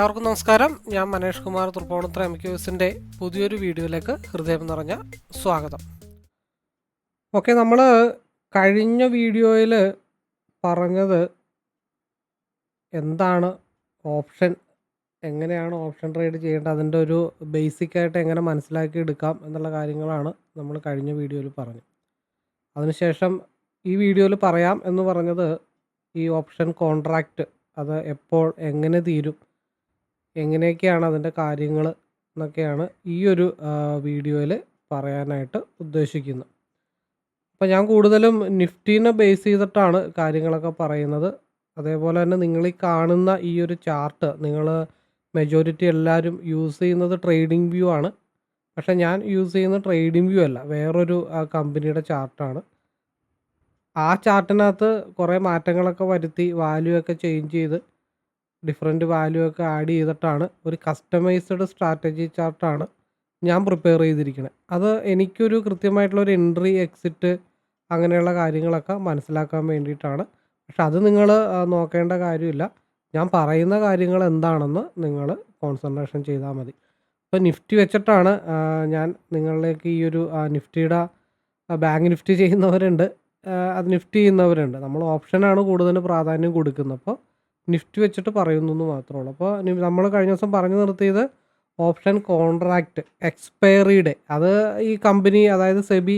എല്ലാവർക്കും നമസ്കാരം. ഞാൻ മനേഷ് കുമാർ തൃപ്പൂണിത്ര എം ക്യൂസിന്റെ പുതിയൊരു വീഡിയോയിലേക്ക് ഹൃദയം നിറഞ്ഞ സ്വാഗതം. ഓക്കെ നമ്മൾ കഴിഞ്ഞ വീഡിയോയിൽ പറഞ്ഞത് എന്താണ് ഓപ്ഷൻ എങ്ങനെയാണ് ഓപ്ഷൻ ട്രേഡ് ചെയ്യേണ്ടത് അതിന്റെ ഒരു ബേസിക് ആയിട്ട് എങ്ങനെ മനസ്സിലാക്കി എടുക്കാം എന്നുള്ള കാര്യങ്ങളാണ് നമ്മൾ കഴിഞ്ഞ വീഡിയോയിൽ പറഞ്ഞു അതിനുശേഷം ഈ വീഡിയോയിൽ പറയാം എന്ന് പറഞ്ഞത് ഈ ഓപ്ഷൻ കോൺട്രാക്റ്റ് അത് എപ്പോൾ എങ്ങനെ തീരും എങ്ങനെയൊക്കെയാണ് അതിന്റെ കാര്യങ്ങൾ എന്നൊക്കെയാണ് ഈ ഒരു വീഡിയോയിൽ പറയാനായിട്ട് ഉദ്ദേശിക്കുന്നത്. അപ്പോൾ ഞാൻ കൂടുതലും നിഫ്റ്റീനെ ബേസ് ചെയ്തിട്ടാണ് കാര്യങ്ങളൊക്കെ പറയുന്നത്. അതേപോലെ തന്നെ നിങ്ങൾ ഈ കാണുന്ന ഈ ഒരു ചാർട്ട് നിങ്ങൾ മെജോറിറ്റി എല്ലാവരും യൂസ് ചെയ്യുന്നത് ട്രേഡിംഗ് വ്യൂ ആണ്. പക്ഷേ ഞാൻ യൂസ് ചെയ്യുന്ന ട്രേഡിംഗ് വ്യൂ അല്ല വേറൊരു കമ്പനിയുടെ ചാർട്ടാണ്. ആ ചാർട്ടിനകത്ത് കുറേ മാറ്റങ്ങളൊക്കെ വരുത്തി വാല്യൂ ഒക്കെ ചേഞ്ച് ചെയ്ത് ഡിഫറെന്റ് വാല്യൂ ഒക്കെ ആഡ് ചെയ്തിട്ടാണ് ഒരു കസ്റ്റമൈസ്ഡ് സ്ട്രാറ്റജി ചാർട്ടാണ് ഞാൻ പ്രിപ്പയർ ചെയ്തിരിക്കുന്നത് അത് എനിക്കൊരു കൃത്യമായിട്ടുള്ള ഒരു എൻട്രി എക്സിറ്റ് അങ്ങനെയുള്ള കാര്യങ്ങളൊക്കെ മനസ്സിലാക്കാൻ വേണ്ടിയിട്ടാണ്. പക്ഷെ അത് നിങ്ങൾ നോക്കേണ്ട കാര്യമില്ല. ഞാൻ പറയുന്ന കാര്യങ്ങൾ എന്താണെന്ന് നിങ്ങൾ കോൺസെൻട്രേഷൻ ചെയ്താൽ മതി. ഇപ്പോൾ നിഫ്റ്റി വെച്ചിട്ടാണ് ഞാൻ നിങ്ങളിലേക്ക് ഈ ഒരു നിഫ്റ്റിയുടെ ബാങ്ക് നിഫ്റ്റി ചെയ്യുന്നവരുണ്ട്. അത് നിഫ്റ്റി ചെയ്യുന്നവരുണ്ട്. നമ്മൾ ഓപ്ഷനാണ് കൂടുതൽ പ്രാധാന്യം കൊടുക്കുന്നത്. അപ്പോൾ നിഫ്റ്റി വെച്ചിട്ട് പറയുന്നു എന്ന് മാത്രമുള്ളൂ അപ്പോൾ നമ്മൾ കഴിഞ്ഞ ദിവസം പറഞ്ഞു നിർത്തിയത് ഓപ്ഷൻ കോൺട്രാക്റ്റ് എക്സ്പയറി ഡേ അത് ഈ കമ്പനി അതായത് സെബി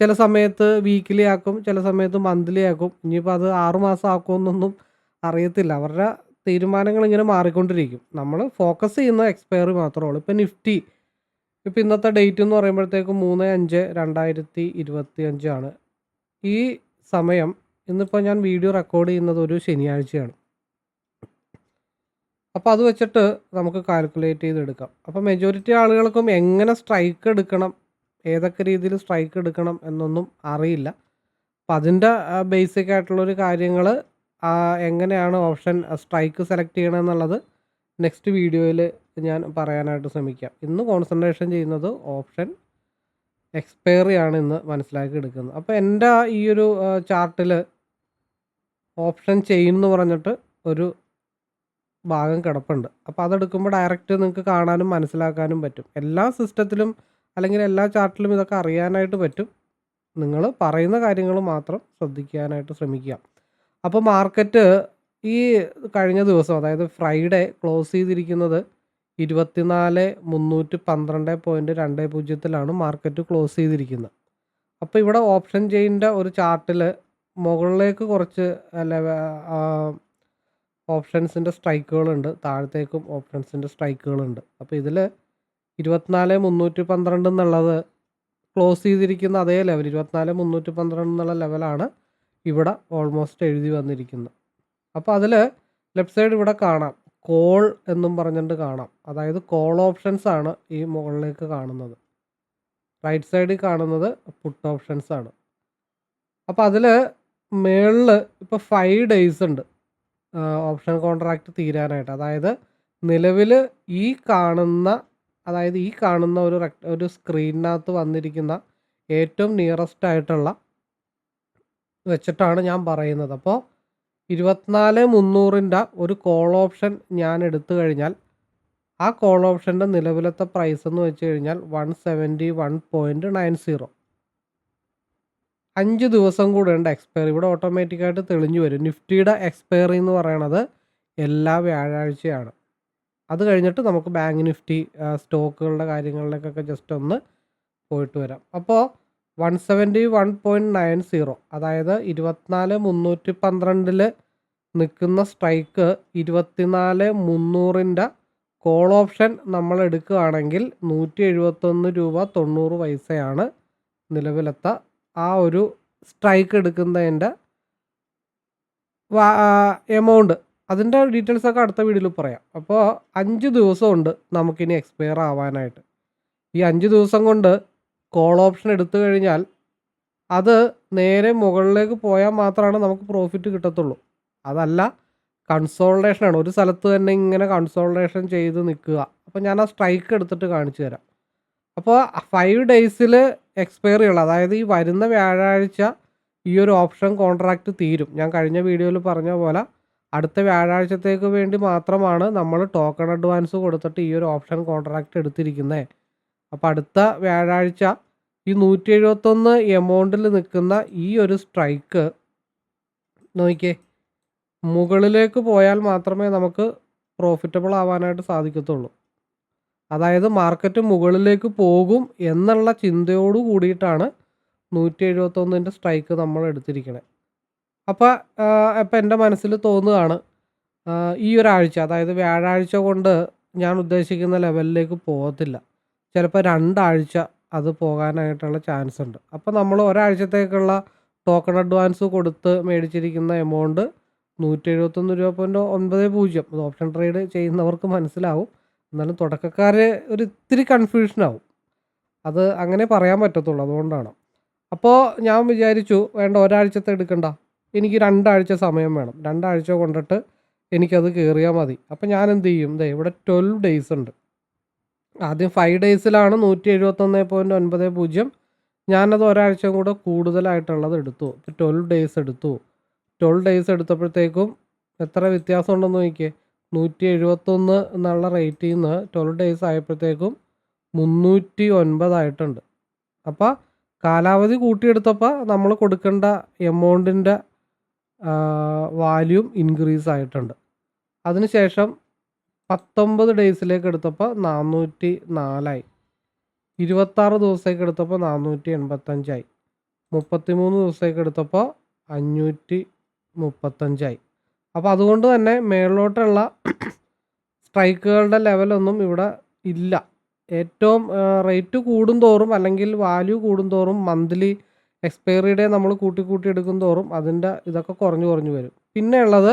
ചില സമയത്ത് വീക്കിലി ആക്കും ചില സമയത്ത് മന്ത്ലി ആക്കും. ഇനിയിപ്പോൾ അത് ആറുമാസം ആക്കുമെന്നൊന്നും അറിയത്തില്ല. അവരുടെ തീരുമാനങ്ങൾ ഇങ്ങനെ മാറിക്കൊണ്ടിരിക്കും. നമ്മൾ ഫോക്കസ് ചെയ്യുന്ന എക്സ്പയറി മാത്രമേ ഉള്ളൂ. ഇപ്പോൾ നിഫ്റ്റി ഇപ്പോൾ ഇന്നത്തെ ഡേറ്റ് എന്ന് പറയുമ്പോഴത്തേക്കും മൂന്ന് അഞ്ച് രണ്ടായിരത്തി ഇരുപത്തി അഞ്ചാണ് ഈ സമയം ഇന്നിപ്പോൾ ഞാൻ വീഡിയോ റെക്കോർഡ് ചെയ്യുന്നത് ഒരു ശനിയാഴ്ചയാണ്. അപ്പോൾ അത് വെച്ചിട്ട് നമുക്ക് കാൽക്കുലേറ്റ് ചെയ്തെടുക്കാം. അപ്പോൾ മെജോറിറ്റി ആളുകൾക്കും എങ്ങനെ സ്ട്രൈക്ക് എടുക്കണം ഏതൊക്കെ രീതിയിൽ സ്ട്രൈക്ക് എടുക്കണം എന്നൊന്നും അറിയില്ല. അപ്പം അതിന്റെ ബേസിക് ആയിട്ടുള്ളൊരു കാര്യങ്ങൾ എങ്ങനെയാണ് ഓപ്ഷൻ സ്ട്രൈക്ക് സെലക്ട് ചെയ്യണം എന്നുള്ളത് നെക്സ്റ്റ് വീഡിയോയിൽ ഞാൻ പറയാനായിട്ട് ശ്രമിക്കാം. ഇന്ന് കോൺസെൻട്രേഷൻ ചെയ്യുന്നത് ഓപ്ഷൻ എക്സ്പയറി ആണ് ഇന്ന് മനസ്സിലാക്കി എടുക്കുന്നത്. അപ്പോൾ എന്റെ ഈ ഒരു ചാർട്ടിൽ ഓപ്ഷൻ ചെയിൻ എന്ന് പറഞ്ഞിട്ട് ഒരു ഭാഗം കിടപ്പുണ്ട്. അപ്പോൾ അതെടുക്കുമ്പോൾ ഡയറക്റ്റ് നിങ്ങൾക്ക് കാണാനും മനസ്സിലാക്കാനും പറ്റും. എല്ലാ സിസ്റ്റത്തിലും അല്ലെങ്കിൽ എല്ലാ ചാർട്ടിലും ഇതൊക്കെ അറിയാനായിട്ട് പറ്റും. നിങ്ങൾ പറയുന്ന കാര്യങ്ങൾ മാത്രം ശ്രദ്ധിക്കാനായിട്ട് ശ്രമിക്കുക. അപ്പോൾ മാർക്കറ്റ് ഈ കഴിഞ്ഞ ദിവസം അതായത് ഫ്രൈഡേ ക്ലോസ് ചെയ്തിരിക്കുന്നത് ഇരുപത്തിനാല് മുന്നൂറ്റി പന്ത്രണ്ട് പോയിന്റ് രണ്ട് പൂജ്യത്തിലാണ് മാർക്കറ്റ് ക്ലോസ് ചെയ്തിരിക്കുന്നത്. അപ്പോൾ ഇവിടെ ഓപ്ഷൻ ചെയിന്റെ ഒരു ചാർട്ടിൽ മുകളിലേക്ക് കുറച്ച് ലെവ ഓപ്ഷൻസിന്റെ സ്ട്രൈക്കുകളുണ്ട് താഴത്തേക്കും ഓപ്ഷൻസിന്റെ സ്ട്രൈക്കുകളുണ്ട്. അപ്പോൾ ഇതിൽ ഇരുപത്തിനാല് മുന്നൂറ്റി പന്ത്രണ്ട് എന്നുള്ളത് ക്ലോസ് ചെയ്തിരിക്കുന്ന അതേ ലെവൽ ഇരുപത്തിനാല് മുന്നൂറ്റി പന്ത്രണ്ട് എന്നുള്ള ലെവലാണ് ഇവിടെ ഓൾമോസ്റ്റ് എഴുതി വന്നിരിക്കുന്നത്. അപ്പോൾ അതിൽ ലെഫ്റ്റ് സൈഡ് ഇവിടെ കാണാം കോൾ എന്നും പറഞ്ഞിട്ട് കാണാം. അതായത് കോൾ ഓപ്ഷൻസ് ആണ് ഈ മുകളിലേക്ക് കാണുന്നത്. റൈറ്റ് സൈഡിൽ കാണുന്നത് പുട്ട് ഓപ്ഷൻസ് ആണ്. അപ്പോൾ അതിൽ മേളിൽ ഇപ്പോൾ ഫൈവ് ഡേയ്സ് ഉണ്ട്. ഓപ്ഷൻ കോൺട്രാക്റ്റ് തീരാനായിട്ട്. അതായത് നിലവിൽ ഈ കാണുന്ന അതായത് ഈ കാണുന്ന ഒരു ഒരു സ്ക്രീനിനകത്ത് വന്നിരിക്കുന്ന ഏറ്റവും നിയറസ്റ്റ് ആയിട്ടുള്ള വെച്ചിട്ടാണ് ഞാൻ പറയുന്നത്. അപ്പോൾ ഇരുപത്തിനാല് മുന്നൂറിന്റെ ഒരു കോൾ ഓപ്ഷൻ ഞാൻ എടുത്തു കഴിഞ്ഞാൽ ആ കോൾ ഓപ്ഷന്റെ നിലവിലത്തെ പ്രൈസ് എന്ന് വെച്ച് കഴിഞ്ഞാൽ one seventy one point nine zero അഞ്ച് ദിവസം കൂടെ ഉണ്ട് എക്സ്പയറി ഇവിടെ ഓട്ടോമാറ്റിക്കായിട്ട് തെളിഞ്ഞു വരും. നിഫ്റ്റിയുടെ എക്സ്പയറി എന്ന് പറയണത് എല്ലാ വ്യാഴാഴ്ചയാണ്. അത് കഴിഞ്ഞിട്ട് നമുക്ക് ബാങ്ക് നിഫ്റ്റി സ്റ്റോക്കുകളുടെ കാര്യങ്ങളിലേക്കൊക്കെ ജസ്റ്റ് ഒന്ന് പോയിട്ട് വരാം. അപ്പോൾ one seventy one point nine zero അതായത് ഇരുപത്തിനാല് മുന്നൂറ്റി പന്ത്രണ്ടിൽ നിൽക്കുന്ന സ്ട്രൈക്ക് ഇരുപത്തിനാല് മുന്നൂറിന്റെ കോൾ ഓപ്ഷൻ നമ്മൾ എടുക്കുകയാണെങ്കിൽ നൂറ്റി എഴുപത്തൊന്ന് രൂപ തൊണ്ണൂറ് പൈസയാണ് നിലവിലത്തെ ആ ഒരു സ്ട്രൈക്ക് എടുക്കുന്നതിന്റെ എമൗണ്ട് അതിന്റെ ഡീറ്റെയിൽസ് ഒക്കെ അടുത്ത വീഡിയോയിൽ പറയാം. അപ്പോൾ അഞ്ച് ദിവസമുണ്ട് നമുക്കിനി എക്സ്പയർ ആവാനായിട്ട്. ഈ അഞ്ച് ദിവസം കൊണ്ട് കോൾ ഓപ്ഷൻ എടുത്തു കഴിഞ്ഞാൽ അത് നേരെ മുകളിലേക്ക് പോയാൽ മാത്രമാണ് നമുക്ക് പ്രോഫിറ്റ് കിട്ടത്തുള്ളൂ. അതല്ല കൺസോൾട്ടേഷനാണ് ഒരു സ്ഥലത്ത് തന്നെ ഇങ്ങനെ കൺസോൾട്ടേഷൻ ചെയ്ത് നിൽക്കുക. അപ്പോൾ ഞാൻ ആ സ്ട്രൈക്ക് എടുത്തിട്ട് കാണിച്ചു തരാം. അപ്പോൾ ഫൈവ് ഡേയ്സിൽ എക്സ്പയറി ഉള്ളത് അതായത് ഈ വരുന്ന വ്യാഴാഴ്ച ഈ ഒരു ഓപ്ഷൻ കോൺട്രാക്റ്റ് തീരും. ഞാൻ കഴിഞ്ഞ വീഡിയോയിൽ പറഞ്ഞ പോലെ അടുത്ത വ്യാഴാഴ്ചത്തേക്ക് വേണ്ടി മാത്രമാണ് നമ്മൾ ടോക്കൺ അഡ്വാൻസ് കൊടുത്തിട്ട് ഈ ഒരു ഓപ്ഷൻ കോൺട്രാക്റ്റ് എടുത്തിരിക്കുന്നത് അപ്പോൾ അടുത്ത വ്യാഴാഴ്ച ഈ നൂറ്റി എഴുപത്തൊന്ന് എമൗണ്ടിൽ നിൽക്കുന്ന ഈ ഒരു സ്ട്രൈക്ക് നോക്കിയേ മുകളിലേക്ക് പോയാൽ മാത്രമേ നമുക്ക് പ്രോഫിറ്റബിൾ ആവാനായിട്ട് സാധിക്കത്തുള്ളൂ. അതായത് മാർക്കറ്റ് മുകളിലേക്ക് പോകും എന്നുള്ള ചിന്തയോട് കൂടിയിട്ടാണ് നൂറ്റി എഴുപത്തൊന്നിന്റെ സ്ട്രൈക്ക് നമ്മൾ എടുത്തിരിക്കണേ. അപ്പോൾ ഇപ്പം എന്റെ മനസ്സിൽ തോന്നുകയാണ് ഈ ഒരാഴ്ച അതായത് വ്യാഴാഴ്ച കൊണ്ട് ഞാൻ ഉദ്ദേശിക്കുന്ന ലെവലിലേക്ക് പോകത്തില്ല. ചിലപ്പോൾ രണ്ടാഴ്ച അത് പോകാനായിട്ടുള്ള ചാൻസ് ഉണ്ട്. അപ്പോൾ നമ്മൾ ഒരാഴ്ചത്തേക്കുള്ള ടോക്കൺ അഡ്വാൻസ് കൊടുത്ത് മേടിച്ചിരിക്കുന്ന എമൗണ്ട് നൂറ്റി എഴുപത്തൊന്ന് രൂപ പോയിന്റ് ഒൻപത് പൂജ്യം. ഓപ്ഷൻ ട്രേഡ് ചെയ്യുന്നവർക്ക് മനസ്സിലാവും. എന്നാലും തുടക്കക്കാർ ഒരു ഇത്തിരി കൺഫ്യൂഷനാവും അത് അങ്ങനെ പറയാൻ പറ്റത്തുള്ളൂ അതുകൊണ്ടാണ്. അപ്പോൾ ഞാൻ വിചാരിച്ചു വേണ്ട ഒരാഴ്ചത്തെ എടുക്കണ്ട. എനിക്ക് രണ്ടാഴ്ച സമയം വേണം. രണ്ടാഴ്ച കൊണ്ടിട്ട് എനിക്കത് കയറിയാൽ മതി. അപ്പോൾ ഞാൻ എന്ത് ചെയ്യും ദേ ഇവിടെ ട്വൽവ് ഡേയ്സ് ഉണ്ട്. ആദ്യം ഫൈവ് ഡേയ്സിലാണ് നൂറ്റി എഴുപത്തൊന്ന് പോയിന്റ് ഒൻപത് പൂജ്യം. ഞാനത് ഒരാഴ്ച കൂടെ കൂടുതലായിട്ടുള്ളത് എടുത്തു. ട്വൽവ് ഡേയ്സ് എടുത്തു. ട്വൽവ് ഡേയ്സ് എടുത്തപ്പോഴത്തേക്കും എത്ര വ്യത്യാസം ഉണ്ടെന്ന് നോക്കിയേ? നൂറ്റി എഴുപത്തൊന്ന് എന്നുള്ള റേറ്റിൽ നിന്ന് ട്വൽവ് ഡേയ്സ് ആയപ്പോഴത്തേക്കും മുന്നൂറ്റി ഒൻപതായിട്ടുണ്ട് അപ്പോൾ കാലാവധി കൂട്ടിയെടുത്തപ്പോൾ നമ്മൾ കൊടുക്കേണ്ട എമൗണ്ടിന്റെ വാല്യൂം ഇൻക്രീസ് ആയിട്ടുണ്ട്. അതിനുശേഷം പത്തൊമ്പത് ഡേയ്സിലേക്ക് എടുത്തപ്പോൾ നാനൂറ്റി നാലായി ഇരുപത്താറ് ദിവസത്തേക്ക് എടുത്തപ്പോൾ നാനൂറ്റി എൺപത്തഞ്ചായി മുപ്പത്തിമൂന്ന് ദിവസത്തേക്ക് എടുത്തപ്പോൾ അഞ്ഞൂറ്റി മുപ്പത്തഞ്ചായി അപ്പോൾ അതുകൊണ്ട് തന്നെ മേളിലോട്ടുള്ള സ്ട്രൈക്കുകളുടെ ലെവലൊന്നും ഇവിടെ ഇല്ല. ഏറ്റവും റേറ്റ് കൂടുന്തോറും അല്ലെങ്കിൽ വാല്യൂ കൂടുന്തോറും മന്ത്ലി എക്സ്പയറി ഡേ നമ്മൾ കൂട്ടി കൂട്ടി എടുക്കും തോറും അതിന്റെ ഇതൊക്കെ കുറഞ്ഞു കുറഞ്ഞു വരും. പിന്നെ ഉള്ളത്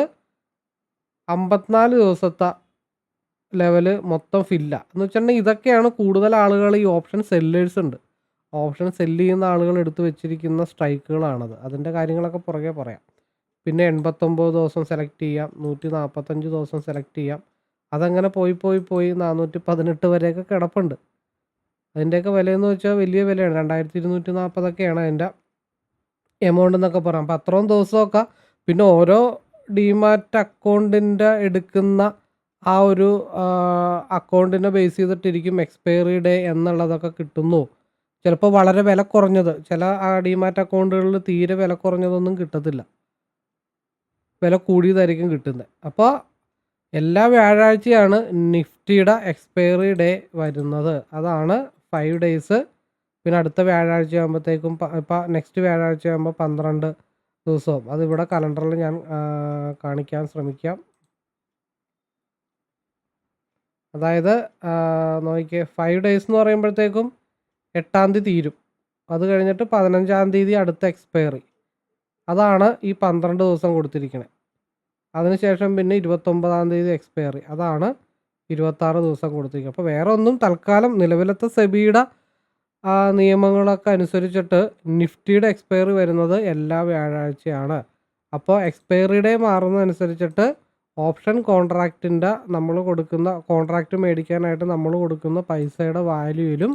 അമ്പത്തിനാല് ദിവസത്തെ ലെവൽ മൊത്തം ഫില്ല. എന്ന് വെച്ചിട്ടുണ്ടെങ്കിൽ ഇതൊക്കെയാണ് കൂടുതൽ ആളുകൾ ഈ ഓപ്ഷൻ സെല്ലേഴ്സ് ഉണ്ട്. ഓപ്ഷൻ സെല്ല് ചെയ്യുന്ന ആളുകൾ എടുത്തു വെച്ചിരിക്കുന്ന സ്ട്രൈക്കുകളാണത്. അതിന്റെ കാര്യങ്ങളൊക്കെ പുറകെ പറയാം. പിന്നെ എൺപത്തൊമ്പത് ദിവസം സെലക്ട് ചെയ്യാം നൂറ്റി നാൽപ്പത്തഞ്ച് ദിവസം സെലക്ട് ചെയ്യാം. അതങ്ങനെ പോയി പോയി പോയി നാനൂറ്റി പതിനെട്ട് വരെയൊക്കെ കിടപ്പുണ്ട്. അതിന്റെയൊക്കെ വിലയെന്ന് വെച്ചാൽ വലിയ വിലയാണ്. രണ്ടായിരത്തി ഇരുന്നൂറ്റി നാൽപ്പതൊക്കെയാണ് അതിന്റെ എമൗണ്ട് എന്നൊക്കെ പറയാം. അപ്പോൾ അത്രയും ദിവസമൊക്കെ പിന്നെ ഓരോ ഡിമാറ്റ് അക്കൗണ്ടിന്റെ എടുക്കുന്ന ആ ഒരു അക്കൗണ്ടിനെ ബേസ് ചെയ്തിട്ടിരിക്കും എക്സ്പയറി ഡേ എന്നുള്ളതൊക്കെ കിട്ടുന്നു. ചിലപ്പോൾ വളരെ വില കുറഞ്ഞത്. ചില ആ ഡിമാറ്റ് അക്കൗണ്ടുകളിൽ തീരെ വില കുറഞ്ഞതൊന്നും കിട്ടത്തില്ല. വില കൂടിയതായിരിക്കും കിട്ടുന്നത്. അപ്പോൾ എല്ലാ വ്യാഴാഴ്ചയാണ് നിഫ്റ്റിയുടെ എക്സ്പയറി ഡേ വരുന്നത്. അതാണ് ഫൈവ് ഡേയ്സ്. പിന്നെ അടുത്ത വ്യാഴാഴ്ച ആകുമ്പോഴത്തേക്കും ഇപ്പം നെക്സ്റ്റ് വ്യാഴാഴ്ച ആകുമ്പോൾ പന്ത്രണ്ട് ദിവസവും. അതിവിടെ കലണ്ടറിൽ ഞാൻ കാണിക്കാൻ ശ്രമിക്കാം. അതായത് നോക്കിയേ ഫൈവ് ഡേയ്സ് എന്ന് പറയുമ്പോഴത്തേക്കും എട്ടാം തീയതി തീരും. അത് കഴിഞ്ഞിട്ട് പതിനഞ്ചാം തീയതി അടുത്ത എക്സ്പയറി. അതാണ് ഈ പന്ത്രണ്ട് ദിവസം കൊടുത്തിരിക്കുന്നത് അതിനുശേഷം പിന്നെ ഇരുപത്തൊമ്പതാം തീയതി എക്സ്പയറി അതാണ് ഇരുപത്താറ് ദിവസം കൊടുത്തിരിക്കുക അപ്പോൾ വേറെ ഒന്നും തൽക്കാലം നിലവിലത്തെ സെബിയുടെ നിയമങ്ങളൊക്കെ അനുസരിച്ചിട്ട് നിഫ്റ്റിയുടെ എക്സ്പയറി വരുന്നത് എല്ലാ വ്യാഴാഴ്ചയാണ്. അപ്പോൾ എക്സ്പയറി ഡേ മാറുന്നതനുസരിച്ചിട്ട് ഓപ്ഷൻ കോൺട്രാക്റ്റിന്റെ നമ്മൾ കൊടുക്കുന്ന കോൺട്രാക്റ്റ് മേടിക്കാനായിട്ട് നമ്മൾ കൊടുക്കുന്ന പൈസയുടെ വാല്യൂയിലും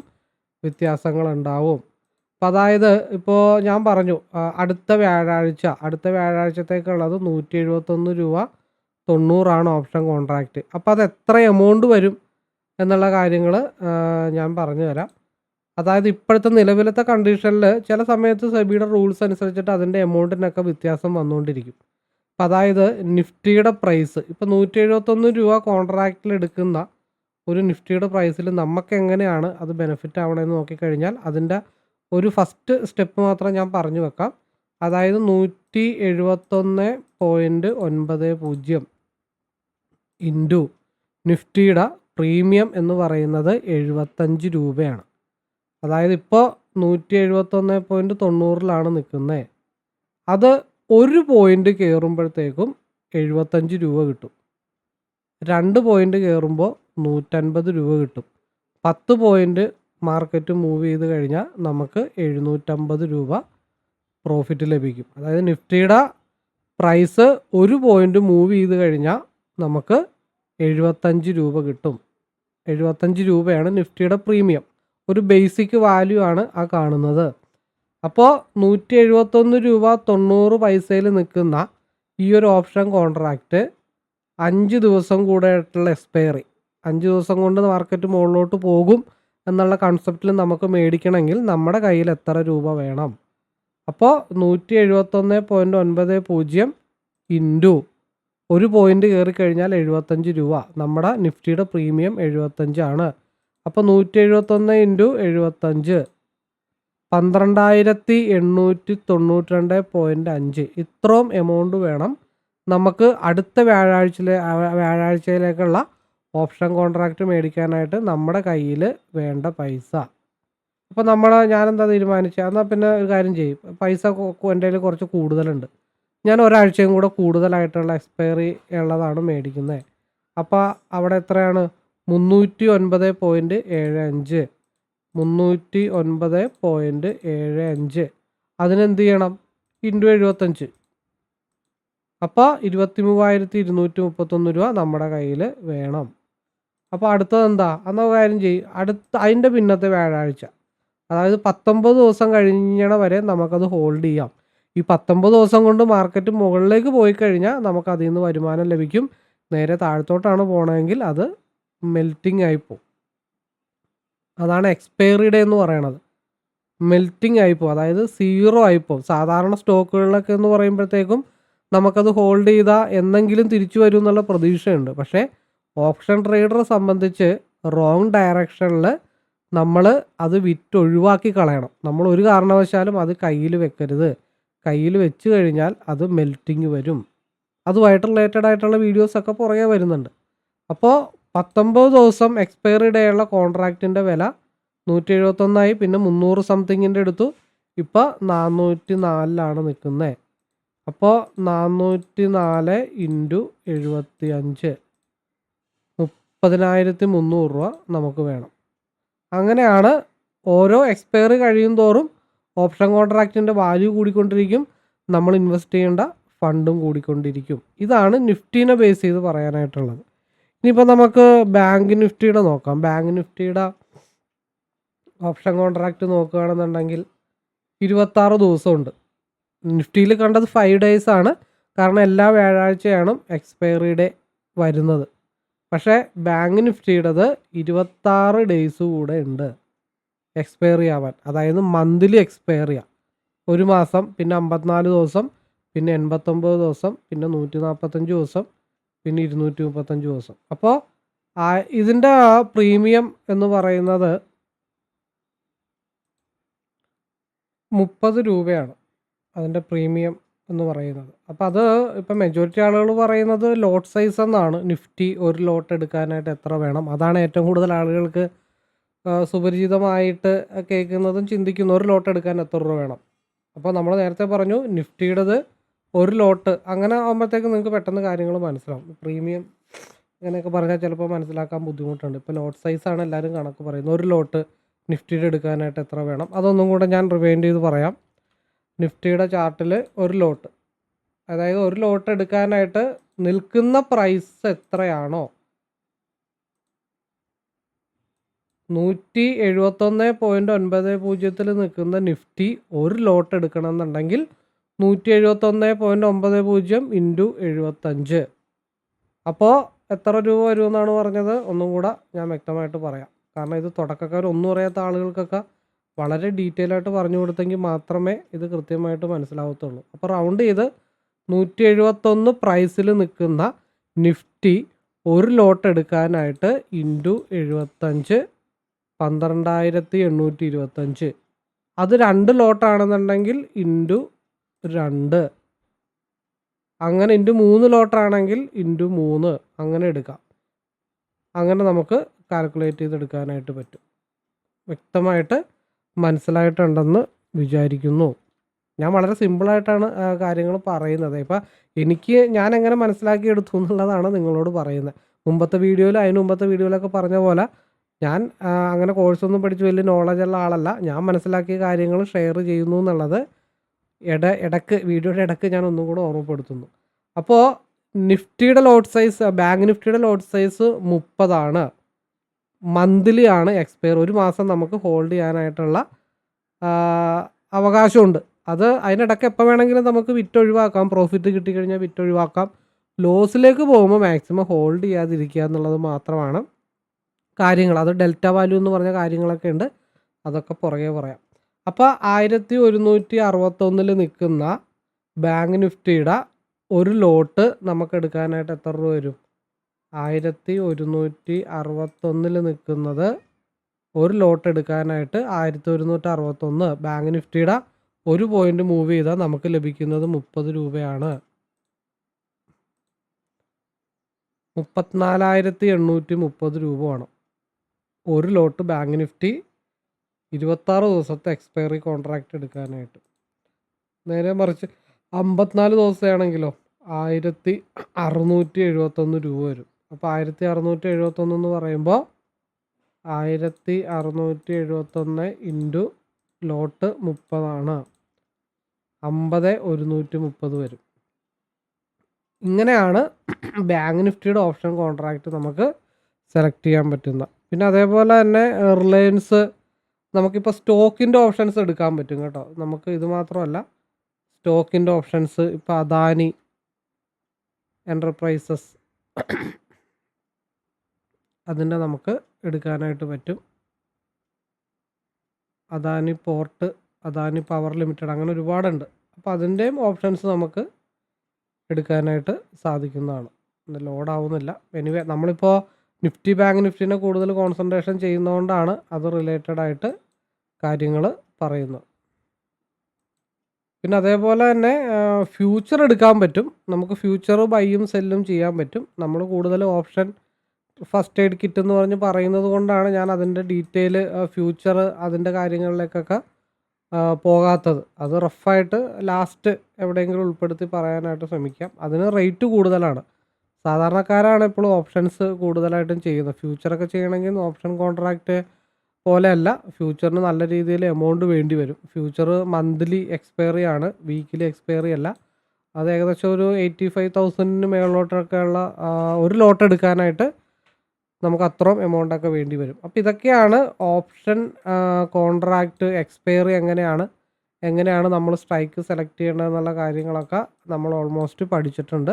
വ്യത്യാസങ്ങളുണ്ടാവും. അപ്പം അതായത് ഇപ്പോൾ ഞാൻ പറഞ്ഞു അടുത്ത വ്യാഴാഴ്ച അടുത്ത വ്യാഴാഴ്ചത്തേക്കുള്ളത് നൂറ്റി എഴുപത്തൊന്ന് രൂപ തൊണ്ണൂറാണ് ഓപ്ഷൻ കോൺട്രാക്റ്റ് അപ്പോൾ അത് എത്ര എമൗണ്ട് വരും എന്നുള്ള കാര്യങ്ങൾ ഞാൻ പറഞ്ഞു തരാം. അതായത് ഇപ്പോഴത്തെ നിലവിലത്തെ കണ്ടീഷനിൽ ചില സമയത്ത് സെബിയുടെ റൂൾസ് അനുസരിച്ചിട്ട് അതിന്റെ എമൗണ്ടിനൊക്കെ വ്യത്യാസം വന്നുകൊണ്ടിരിക്കും അപ്പം അതായത് നിഫ്റ്റിയുടെ പ്രൈസ് ഇപ്പോൾ നൂറ്റി എഴുപത്തൊന്ന് രൂപ കോൺട്രാക്റ്റിൽ എടുക്കുന്ന ഒരു നിഫ്റ്റിയുടെ പ്രൈസിൽ നമുക്ക് എങ്ങനെയാണ് അത് ബെനിഫിറ്റ് ആവണമെന്ന് നോക്കിക്കഴിഞ്ഞാൽ അതിന്റെ ഒരു ഫസ്റ്റ് സ്റ്റെപ്പ് മാത്രം ഞാൻ പറഞ്ഞു വെക്കാം. അതായത് നൂറ്റി എഴുപത്തൊന്ന് പോയിന്റ് ഒൻപത് പൂജ്യം ഇന്റു നിഫ്റ്റിയുടെ പ്രീമിയം എന്ന് പറയുന്നത് എഴുപത്തഞ്ച് രൂപയാണ്. അതായത് ഇപ്പോൾ നൂറ്റി എഴുപത്തൊന്ന് പോയിന്റ് തൊണ്ണൂറിലാണ് നിൽക്കുന്നത് അത് ഒരു പോയിന്റ് കയറുമ്പോഴത്തേക്കും എഴുപത്തഞ്ച് രൂപ കിട്ടും. രണ്ട് പോയിന്റ് കയറുമ്പോൾ നൂറ്റൻപത് രൂപ കിട്ടും. പത്ത് പോയിന്റ് മാർക്കറ്റ് മൂവ് ചെയ്ത് കഴിഞ്ഞാൽ നമുക്ക് എഴുന്നൂറ്റമ്പത് രൂപ പ്രോഫിറ്റ് ലഭിക്കും. അതായത് നിഫ്റ്റിയുടെ പ്രൈസ് ഒരു പോയിന്റ് മൂവ് ചെയ്ത് കഴിഞ്ഞാൽ നമുക്ക് എഴുപത്തഞ്ച് രൂപ കിട്ടും. എഴുപത്തഞ്ച് രൂപയാണ് നിഫ്റ്റിയുടെ പ്രീമിയം ഒരു ബേസിക് വാല്യൂ ആണ് ആ കാണുന്നത്. അപ്പോൾ നൂറ്റി എഴുപത്തൊന്ന് രൂപ തൊണ്ണൂറ് പൈസയിൽ നിൽക്കുന്ന ഈ ഒരു ഓപ്ഷൻ കോൺട്രാക്റ്റ് അഞ്ച് ദിവസം കൂടെ ആയിട്ടുള്ള എക്സ്പയറി അഞ്ച് ദിവസം കൊണ്ട് മാർക്കറ്റ് മുകളിലോട്ട് പോകും. എന്നുള്ള കൺസെപ്റ്റിൽ നമുക്ക് മേടിക്കണമെങ്കിൽ നമ്മുടെ കയ്യിൽ എത്ര രൂപ വേണം. അപ്പോൾ നൂറ്റി എഴുപത്തൊന്ന് പോയിന്റ് ഒൻപത് പൂജ്യം ഇന്റു ഒരു പോയിന്റ് കയറി കഴിഞ്ഞാൽ എഴുപത്തഞ്ച് രൂപ. നമ്മുടെ നിഫ്റ്റിയുടെ പ്രീമിയം എഴുപത്തഞ്ചാണ് അപ്പോൾ നൂറ്റി എഴുപത്തൊന്ന് ഇന്റു എഴുപത്തഞ്ച് പന്ത്രണ്ടായിരത്തി എണ്ണൂറ്റി തൊണ്ണൂറ്റി രണ്ട് പോയിന്റ് അഞ്ച്. ഇത്രയും എമൗണ്ട് വേണം. നമുക്ക് അടുത്ത വ്യാഴാഴ്ചയിലെ വ്യാഴാഴ്ചയിലേക്കുള്ള ഓപ്ഷൻ കോൺട്രാക്റ്റ് മേടിക്കാനായിട്ട് നമ്മുടെ കയ്യിൽ വേണ്ട പൈസ. അപ്പോൾ നമ്മൾ ഞാനെന്താ തീരുമാനിച്ചത് എന്നാൽ പിന്നെ ഒരു കാര്യം ചെയ്യും. പൈസ എന്റെ കയ്യിൽ കുറച്ച് കൂടുതലുണ്ട്. ഞാൻ ഒരാഴ്ചയും കൂടെ കൂടുതലായിട്ടുള്ള എക്സ്പയറി ഉള്ളതാണ് മേടിക്കുന്നത് അപ്പോൾ അവിടെ എത്രയാണ്? മുന്നൂറ്റി ഒൻപത് പോയിന്റ് ഏഴ് അഞ്ച്. മുന്നൂറ്റി ഒൻപത് പോയിന്റ് ഏഴ് അഞ്ച്. അതിനെന്ത് ചെയ്യണം? ഇന്റു എഴുപത്തഞ്ച്. അപ്പോൾ ഇരുപത്തി മൂവായിരത്തി ഇരുന്നൂറ്റി മുപ്പത്തൊന്ന് രൂപ നമ്മുടെ കയ്യിൽ വേണം. അപ്പോൾ അടുത്തത് എന്താ എന്നാൽ കാര്യം ചെയ്യും. അടുത്ത അതിന്റെ പിന്നത്തെ വ്യാഴാഴ്ച. അതായത് പത്തൊമ്പത് ദിവസം കഴിഞ്ഞണ വരെ നമുക്കത് ഹോൾഡ് ചെയ്യാം. ഈ പത്തൊമ്പത് ദിവസം കൊണ്ട് മാർക്കറ്റ് മുകളിലേക്ക് പോയി കഴിഞ്ഞാൽ നമുക്ക് അതിൽ നിന്ന് വരുമാനം ലഭിക്കും. നേരെ താഴത്തോട്ടാണ് പോകണമെങ്കിൽ അത് മെൽറ്റിംഗ് ആയിപ്പോവും അതാണ് എക്സ്പയറി ഡേ എന്ന് പറയണത്. മെൽറ്റിംഗ് ആയിപ്പോവും അതായത് സീറോ ആയിപ്പോവും സാധാരണ സ്റ്റോക്കുകളിലൊക്കെ എന്ന് പറയുമ്പോഴത്തേക്കും നമുക്കത് ഹോൾഡ് ചെയ്താൽ എന്നെങ്കിലും തിരിച്ചു വരും എന്നുള്ള പ്രതീക്ഷയുണ്ട്. പക്ഷേ ഓപ്ഷൻ ട്രേഡറെ സംബന്ധിച്ച് റോങ് ഡയറക്ഷനിൽ നമ്മൾ അത് വിറ്റ് ഒഴിവാക്കി കളയണം. നമ്മൾ ഒരു കാരണവശാലും അത് കയ്യിൽ വെക്കരുത്. കയ്യിൽ വെച്ച് കഴിഞ്ഞാൽ അത് മെൽറ്റിങ് വരും. അതുമായിട്ട് റിലേറ്റഡ് ആയിട്ടുള്ള വീഡിയോസൊക്കെ പുറകെ വരുന്നുണ്ട്. അപ്പോൾ പത്തൊമ്പത് ദിവസം എക്സ്പയറി ഡേ ഉള്ള കോൺട്രാക്റ്റിന്റെ വില നൂറ്റി എഴുപത്തൊന്നായി പിന്നെ മുന്നൂറ് സംതിങ്ങിന്റെ എടുത്തു ഇപ്പോൾ നാനൂറ്റി നാലിലാണ് നിൽക്കുന്നത്. അപ്പോൾ നാനൂറ്റി നാല് ഇന്റു എഴുപത്തി അഞ്ച് മുപ്പതിനായിരത്തി മുന്നൂറ് രൂപ നമുക്ക് വേണം. അങ്ങനെയാണ് ഓരോ എക്സ്പയറി കഴിയും തോറും ഓപ്ഷൻ കോൺട്രാക്റ്റിന്റെ വാല്യൂ കൂടിക്കൊണ്ടിരിക്കും. നമ്മൾ ഇൻവെസ്റ്റ് ചെയ്യേണ്ട ഫണ്ടും കൂടിക്കൊണ്ടിരിക്കും. ഇതാണ് നിഫ്റ്റീനെ ബേസ് ചെയ്ത് പറയാനായിട്ടുള്ളത്. ഇനിയിപ്പോൾ നമുക്ക് ബാങ്ക് നിഫ്റ്റിയുടെ നോക്കാം. ബാങ്ക് നിഫ്റ്റിയുടെ ഓപ്ഷൻ കോൺട്രാക്റ്റ് നോക്കുകയാണെന്നുണ്ടെങ്കിൽ ഇരുപത്താറ് ദിവസമുണ്ട്. നിഫ്റ്റിയിൽ കണ്ടത് ഫൈവ് ഡേയ്സ് ആണ്. കാരണം എല്ലാ വ്യാഴാഴ്ചയാണ് എക്സ്പയറി ഡേ വരുന്നത്. പക്ഷേ ബാങ്ക് നിഫ്റ്റിയുടേത് ഇരുപത്താറ് ഡേയ്സ് കൂടെ ഉണ്ട് എക്സ്പയറി ആവാൻ അതായത് മന്ത്ലി എക്സ്പയറി ഒരു മാസം പിന്നെ അമ്പത്തിനാല് ദിവസം പിന്നെ എൺപത്തൊമ്പത് ദിവസം പിന്നെ നൂറ്റി നാൽപ്പത്തഞ്ച് ദിവസം പിന്നെ ഇരുന്നൂറ്റി മുപ്പത്തഞ്ച് ദിവസം അപ്പോൾ ഇതിന്റെ പ്രീമിയം എന്ന് പറയുന്നത് മുപ്പത് രൂപയാണ്. അതിന്റെ പ്രീമിയം എന്ന് പറയുന്നത്. അപ്പോൾ അത് ഇപ്പം മെജോറിറ്റി ആളുകൾ പറയുന്നത് ലോട്ട് സൈസ് എന്നാണ്. നിഫ്റ്റി ഒരു ലോട്ട് എടുക്കാനായിട്ട് എത്ര വേണം? അതാണ് ഏറ്റവും കൂടുതൽ ആളുകൾക്ക് സുപരിചിതമായിട്ട് കേൾക്കുന്നതും ചിന്തിക്കുന്ന ഒരു ലോട്ട് എടുക്കാൻ എത്ര രൂപ വേണം? അപ്പോൾ നമ്മൾ നേരത്തെ പറഞ്ഞു നിഫ്റ്റിയുടേത് ഒരു ലോട്ട് അങ്ങനെ ആകുമ്പോഴത്തേക്ക് നിങ്ങൾക്ക് പെട്ടെന്ന് കാര്യങ്ങൾ മനസ്സിലാവും. പ്രീമിയം അങ്ങനെയൊക്കെ പറഞ്ഞാൽ ചിലപ്പോൾ മനസ്സിലാക്കാൻ ബുദ്ധിമുട്ടുണ്ട്. ഇപ്പോൾ ലോട്ട് സൈസാണ് എല്ലാവരും കണക്ക് പറയുന്നത്. ഒരു ലോട്ട് നിഫ്റ്റിയുടെ എടുക്കാനായിട്ട് എത്ര വേണം? അതൊന്നും കൂടെ ഞാൻ റിവൈൻഡ് ചെയ്ത് പറയാം. നിഫ്റ്റിയുടെ ചാർട്ടിൽ ഒരു ലോട്ട്. അതായത് ഒരു ലോട്ട് എടുക്കാനായിട്ട് നിൽക്കുന്ന പ്രൈസ് എത്രയാണോ? നൂറ്റി എഴുപത്തൊന്ന് പോയിന്റ് ഒൻപത് പൂജ്യത്തിൽ നിൽക്കുന്ന നിഫ്റ്റി ഒരു ലോട്ട് എടുക്കണമെന്നുണ്ടെങ്കിൽ നൂറ്റി എഴുപത്തൊന്ന് പോയിന്റ് ഒമ്പത് പൂജ്യം ഇന്റു എഴുപത്തഞ്ച്. അപ്പോൾ എത്ര രൂപ വരുമെന്നാണ് പറഞ്ഞത്? ഒന്നും കൂടെ ഞാൻ വ്യക്തമായിട്ട് പറയാം. കാരണം ഇത് തുടക്കക്കാർ ഒന്നും അറിയാത്ത ആളുകൾക്കൊക്കെ വളരെ ഡീറ്റെയിൽ ആയിട്ട് പറഞ്ഞു കൊടുത്തെങ്കിൽ മാത്രമേ ഇത് കൃത്യമായിട്ട് മനസ്സിലാവത്തുള്ളൂ. അപ്പോൾ റൗണ്ട് ചെയ്ത് നൂറ്റി എഴുപത്തൊന്ന് പ്രൈസിൽ നിൽക്കുന്ന നിഫ്റ്റി ഒരു ലോട്ട് എടുക്കാനായിട്ട് ഇന്റു എഴുപത്തഞ്ച് പന്ത്രണ്ടായിരത്തി എണ്ണൂറ്റി ഇരുപത്തഞ്ച് അത് രണ്ട് ലോട്ടാണെന്നുണ്ടെങ്കിൽ ഇന്റു രണ്ട്. അങ്ങനെ ഇന്റു മൂന്ന് ലോട്ടാണെങ്കിൽ ഇന്റു മൂന്ന്. അങ്ങനെ എടുക്കാം. അങ്ങനെ നമുക്ക് കാൽക്കുലേറ്റ് ചെയ്തെടുക്കാനായിട്ട് പറ്റും. വ്യക്തമായിട്ട് മനസ്സിലായിട്ടുണ്ടെന്ന് വിചാരിക്കുന്നു. ഞാൻ വളരെ സിമ്പിളായിട്ടാണ് കാര്യങ്ങൾ പറയുന്നത്. ഇപ്പം എനിക്ക് ഞാൻ എങ്ങനെ മനസ്സിലാക്കി എടുത്തു എന്നുള്ളതാണ് നിങ്ങളോട് പറയുന്നത്. മുമ്പത്തെ വീഡിയോയിൽ അതിന് മുമ്പത്തെ വീഡിയോയിലൊക്കെ പറഞ്ഞ പോലെ ഞാൻ അങ്ങനെ കോഴ്സൊന്നും പഠിച്ച് വലിയ നോളജുള്ള ആളല്ല. ഞാൻ മനസ്സിലാക്കിയ കാര്യങ്ങൾ ഷെയർ ചെയ്യുന്നു എന്നുള്ളത് ഇട ഇടയ്ക്ക് വീഡിയോയുടെ ഇടയ്ക്ക് ഞാൻ ഒന്നും കൂടെ ഓർമ്മപ്പെടുത്തുന്നു. അപ്പോൾ നിഫ്റ്റിയുടെ ലോട്ട് സൈസ് ബാങ്ക് നിഫ്റ്റിയുടെ ലോട്ട് സൈസ് മുപ്പതാണ്. മന്ത്ലി ആണ് എക്സ്പയർ ഒരു മാസം നമുക്ക് ഹോൾഡ് ചെയ്യാനായിട്ടുള്ള അവകാശമുണ്ട്. അത് അതിനിടയ്ക്ക് എപ്പോൾ വേണമെങ്കിലും നമുക്ക് വിറ്റ് ഒഴിവാക്കാം. പ്രോഫിറ്റ് കിട്ടിക്കഴിഞ്ഞാൽ വിറ്റ് ഒഴിവാക്കാം. ലോസിലേക്ക് പോകുമ്പോൾ മാക്സിമം ഹോൾഡ് ചെയ്യാതിരിക്കുക എന്നുള്ളത് മാത്രമാണ് കാര്യങ്ങൾ. അത് ഡെൽറ്റ വാല്യൂ എന്ന് പറഞ്ഞ കാര്യങ്ങളൊക്കെ ഉണ്ട്. അതൊക്കെ പുറകെ പറയാം. അപ്പോൾ ആയിരത്തി ഒരുന്നൂറ്റി അറുപത്തൊന്നിൽ നിൽക്കുന്ന ബാങ്ക് നിഫ്റ്റിയുടെ ഒരു ലോട്ട് നമുക്ക് എടുക്കാനായിട്ട് എത്ര രൂപ വരും? ആയിരത്തി ഒരുന്നൂറ്റി അറുപത്തൊന്നിൽ നിൽക്കുന്നത് ഒരു ലോട്ട് എടുക്കാനായിട്ട് ആയിരത്തി ഒരുന്നൂറ്റി അറുപത്തൊന്ന് ബാങ്ക് നിഫ്റ്റിയുടെ ഒരു പോയിന്റ് മൂവ് ചെയ്താൽ നമുക്ക് ലഭിക്കുന്നത് മുപ്പത് രൂപയാണ്. മുപ്പത്തിനാലായിരത്തി എണ്ണൂറ്റി മുപ്പത് രൂപ വേണം ഒരു ലോട്ട് ബാങ്ക് നിഫ്റ്റി ഇരുപത്താറ് ദിവസത്തെ എക്സ്പയറി കോൺട്രാക്റ്റ് എടുക്കാനായിട്ട്. നേരെ മറിച്ച് അമ്പത്തിനാല് ദിവസമാണെങ്കിലോ ആയിരത്തി അറുന്നൂറ്റി എഴുപത്തൊന്ന് രൂപ വരും. അപ്പോൾ ആയിരത്തി അറുന്നൂറ്റി എഴുപത്തൊന്ന് എന്ന് പറയുമ്പോൾ ആയിരത്തി അറുന്നൂറ്റി എഴുപത്തൊന്ന് ഇന്റു ലോട്ട് മുപ്പതാണ്. അമ്പത് ഒരുന്നൂറ്റി മുപ്പത് വരും. ഇങ്ങനെയാണ് ബാങ്ക് നിഫ്റ്റിയുടെ ഓപ്ഷൻ കോൺട്രാക്റ്റ് നമുക്ക് സെലക്ട് ചെയ്യാൻ പറ്റുന്ന പിന്നെ അതേപോലെ തന്നെ റിലയൻസ് നമുക്കിപ്പോൾ സ്റ്റോക്കിന്റെ ഓപ്ഷൻസ് എടുക്കാൻ പറ്റും കേട്ടോ. നമുക്ക് ഇത് മാത്രമല്ല സ്റ്റോക്കിന്റെ ഓപ്ഷൻസ് ഇപ്പോൾ അദാനി എന്റർപ്രൈസസ് അതിന്റെ നമുക്ക് എടുക്കാനായിട്ട് പറ്റും. Adani port Adani power limited അങ്ങനെ ഒരുപാടുണ്ട്. അപ്പോൾ അതിന്റെയും ഓപ്ഷൻസ് നമുക്ക് എടുക്കാനായിട്ട് സാധിക്കുന്നതാണ്. ലോഡാവുന്നില്ല. എനിവേ നമ്മളിപ്പോൾ നിഫ്റ്റി ബാങ്ക് നിഫ്റ്റിനെ കൂടുതൽ കോൺസെൻട്രേഷൻ ചെയ്യുന്നതുകൊണ്ടാണ് അത് റിലേറ്റഡ് ആയിട്ട് കാര്യങ്ങൾ പറയുന്നത്. പിന്നെ അതേപോലെ തന്നെ ഫ്യൂച്ചർ എടുക്കാൻ പറ്റും. നമുക്ക് ഫ്യൂച്ചർ ബൈയും സെല്ലും ചെയ്യാൻ പറ്റും. നമ്മൾ കൂടുതൽ ഓപ്ഷൻ ഫസ്റ്റ് എയ്ഡ് കിറ്റ് എന്ന് പറഞ്ഞ് പറയുന്നത് കൊണ്ടാണ് ഞാൻ അതിന്റെ ഡീറ്റെയിൽ ഫ്യൂച്ചർ അതിന്റെ കാര്യങ്ങളിലേക്കൊക്കെ പോകാത്തത്. അത് റഫായിട്ട് ലാസ്റ്റ് എവിടെയെങ്കിലും ഉൾപ്പെടുത്തി പറയാനായിട്ട് ശ്രമിക്കാം. അതിന് റേറ്റ് കൂടുതലാണ്. സാധാരണക്കാരാണ് ഇപ്പോഴും ഓപ്ഷൻസ് കൂടുതലായിട്ടും ചെയ്യുന്നത്. ഫ്യൂച്ചറൊക്കെ ചെയ്യണമെങ്കിൽ ഓപ്ഷൻ കോൺട്രാക്റ്റ് പോലെയല്ല. ഫ്യൂച്ചറിന് നല്ല രീതിയിൽ എമൗണ്ട് വേണ്ടി വരും. ഫ്യൂച്ചർ മന്ത്ലി എക്സ്പയറി ആണ് വീക്കിലി എക്സ്പയറി അല്ല. അത് ഏകദേശം ഒരു എയ്റ്റി ഫൈവ് തൗസൻഡിന് മേളിലോട്ടൊക്കെ ഉള്ള ഒരു ലോട്ട് എടുക്കാനായിട്ട് നമുക്ക് അത്രയും എമൗണ്ട് ഒക്കെ വേണ്ടി വരും. അപ്പോൾ ഇതൊക്കെയാണ് ഓപ്ഷൻ കോൺട്രാക്റ്റ് എക്സ്പയറി എങ്ങനെയാണ് എങ്ങനെയാണ് നമ്മൾ സ്ട്രൈക്ക് സെലക്ട് ചെയ്യേണ്ടത് എന്നുള്ള കാര്യങ്ങളൊക്കെ നമ്മൾ ഓൾമോസ്റ്റ് പഠിച്ചിട്ടുണ്ട്.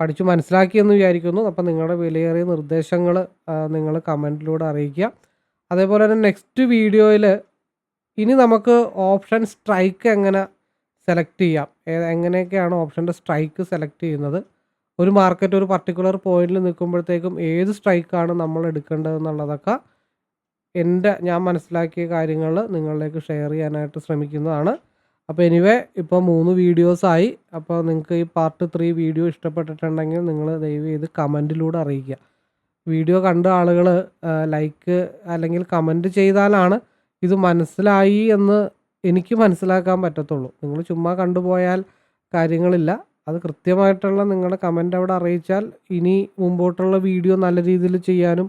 പഠിച്ചു മനസ്സിലാക്കിയെന്ന് വിചാരിക്കുന്നു. അപ്പോൾ നിങ്ങളുടെ വിലയേറിയ നിർദ്ദേശങ്ങൾ നിങ്ങൾ കമന്റിലൂടെ അറിയിക്കുക. അതേപോലെ തന്നെ നെക്സ്റ്റ് വീഡിയോയിൽ ഇനി നമുക്ക് ഓപ്ഷൻ സ്ട്രൈക്ക് എങ്ങനെ സെലക്ട് ചെയ്യാം. എങ്ങനെയൊക്കെയാണ് ഓപ്ഷന്റെ സ്ട്രൈക്ക് സെലക്ട് ചെയ്യുന്നത്. ഒരു മാർക്കറ്റ് ഒരു പർട്ടിക്കുലർ പോയിന്റിൽ നിൽക്കുമ്പോഴത്തേക്കും ഏത് സ്ട്രൈക്കാണ് നമ്മൾ എടുക്കേണ്ടത് എന്നുള്ളതൊക്കെ എന്റെ ഞാൻ മനസ്സിലാക്കിയ കാര്യങ്ങൾ നിങ്ങളിലേക്ക് ഷെയർ ചെയ്യാനായിട്ട് ശ്രമിക്കുന്നതാണ്. അപ്പോൾ എനിവേ ഇപ്പോൾ മൂന്ന് വീഡിയോസായി അപ്പോൾ നിങ്ങൾക്ക് ഈ പാർട്ട് ത്രീ വീഡിയോ ഇഷ്ടപ്പെട്ടിട്ടുണ്ടെങ്കിൽ നിങ്ങൾ ദയവ് ചെയ്ത് കമന്റിലൂടെ അറിയിക്കുക. വീഡിയോ കണ്ട ആളുകൾ ലൈക്ക് അല്ലെങ്കിൽ കമന്റ് ചെയ്താലാണ് ഇത് മനസ്സിലായി എന്ന് എനിക്ക് മനസ്സിലാക്കാൻ പറ്റത്തുള്ളൂ. നിങ്ങൾ ചുമ്മാ കണ്ടുപോയാൽ കാര്യങ്ങളില്ല. അത് കൃത്യമായിട്ടുള്ള നിങ്ങളുടെ കമന്റ് അവിടെ അറിയിച്ചാൽ ഇനി മുമ്പോട്ടുള്ള വീഡിയോ നല്ല രീതിയിൽ ചെയ്യാനും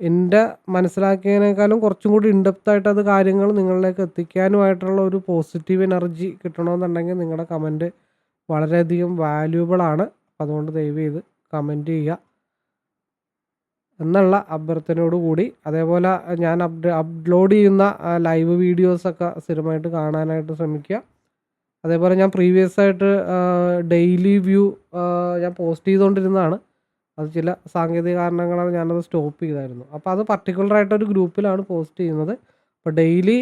എന്റെ മനസ്സിലാക്കിയതിനേക്കാളും കുറച്ചും കൂടി ഇൻഡെപ്തായിട്ട് അത് കാര്യങ്ങൾ നിങ്ങളിലേക്ക് എത്തിക്കാനുമായിട്ടുള്ള ഒരു പോസിറ്റീവ് എനർജി കിട്ടണമെന്നുണ്ടെങ്കിൽ നിങ്ങളുടെ കമന്റ് വളരെയധികം വാല്യൂബിൾ ആണ്. അതുകൊണ്ട് ദയവ് ചെയ്ത് കമന്റ് ചെയ്യുക. എന്നുള്ള അഭ്യർത്ഥനയോട് കൂടി അതേപോലെ ഞാൻ അപ്ഡേ അപ്ലോഡ് ചെയ്യുന്ന ലൈവ് വീഡിയോസൊക്കെ സ്ഥിരമായിട്ട് കാണാനായിട്ട് ശ്രമിക്കുക. അതേപോലെ ഞാൻ പ്രീവിയസ് ആയിട്ട് ഡെയിലി വ്യൂ ഞാൻ പോസ്റ്റ് ചെയ്തുകൊണ്ടിരുന്നതാണ് അത് ചില സാങ്കേതിക കാരണങ്ങളാണ് ഞാനത് സ്റ്റോപ്പ് ചെയ്തായിരുന്നു. അപ്പോൾ അത് പർട്ടിക്കുലറായിട്ട് ഒരു ഗ്രൂപ്പിലാണ് പോസ്റ്റ് ചെയ്യുന്നത്. അപ്പോൾ ഡെയിലി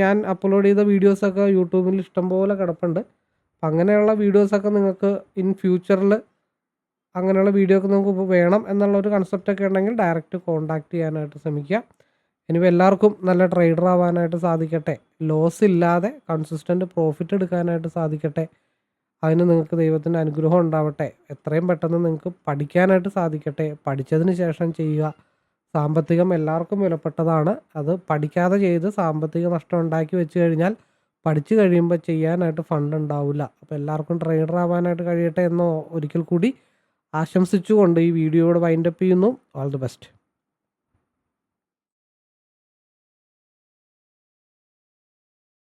ഞാൻ അപ്ലോഡ് ചെയ്ത വീഡിയോസൊക്കെ യൂട്യൂബിൽ ഇഷ്ടംപോലെ കിടപ്പുണ്ട്. അപ്പം അങ്ങനെയുള്ള വീഡിയോസൊക്കെ നിങ്ങൾക്ക് ഇൻ ഫ്യൂച്ചറിൽ അങ്ങനെയുള്ള വീഡിയോ ഒക്കെ നമുക്ക് വേണം എന്നുള്ള ഒരു കൺസെപ്റ്റൊക്കെ ഉണ്ടെങ്കിൽ ഡയറക്റ്റ് കോൺടാക്റ്റ് ചെയ്യാനായിട്ട് ശ്രമിക്കുക. ഇനിയിപ്പോൾ എല്ലാവർക്കും നല്ല ട്രേഡർ ആവാനായിട്ട് സാധിക്കട്ടെ. ലോസ് ഇല്ലാതെ കൺസിസ്റ്റന്റ് പ്രോഫിറ്റ് എടുക്കാനായിട്ട് സാധിക്കട്ടെ. അതിന് നിങ്ങൾക്ക് ദൈവത്തിന്റെ അനുഗ്രഹം ഉണ്ടാവട്ടെ. എത്രയും പെട്ടെന്ന് നിങ്ങൾക്ക് പഠിക്കാനായിട്ട് സാധിക്കട്ടെ. പഠിച്ചതിന് ശേഷം ചെയ്യുക. സാമ്പത്തികം എല്ലാവർക്കും വിലപ്പെട്ടതാണ്. അത് പഠിക്കാതെ ചെയ്ത് സാമ്പത്തിക നഷ്ടം ഉണ്ടാക്കി വെച്ച് കഴിഞ്ഞാൽ പഠിച്ചു കഴിയുമ്പോൾ ചെയ്യാനായിട്ട് ഫണ്ട് ഉണ്ടാവില്ല അപ്പോൾ എല്ലാവർക്കും ട്രേഡർ ആവാനായിട്ട് കഴിയട്ടെ എന്നോ ഒരിക്കൽ കൂടി ആശംസിച്ചുകൊണ്ട് ഈ വീഡിയോയോട് വൈൻഡപ്പ് ചെയ്യുന്നു. All the best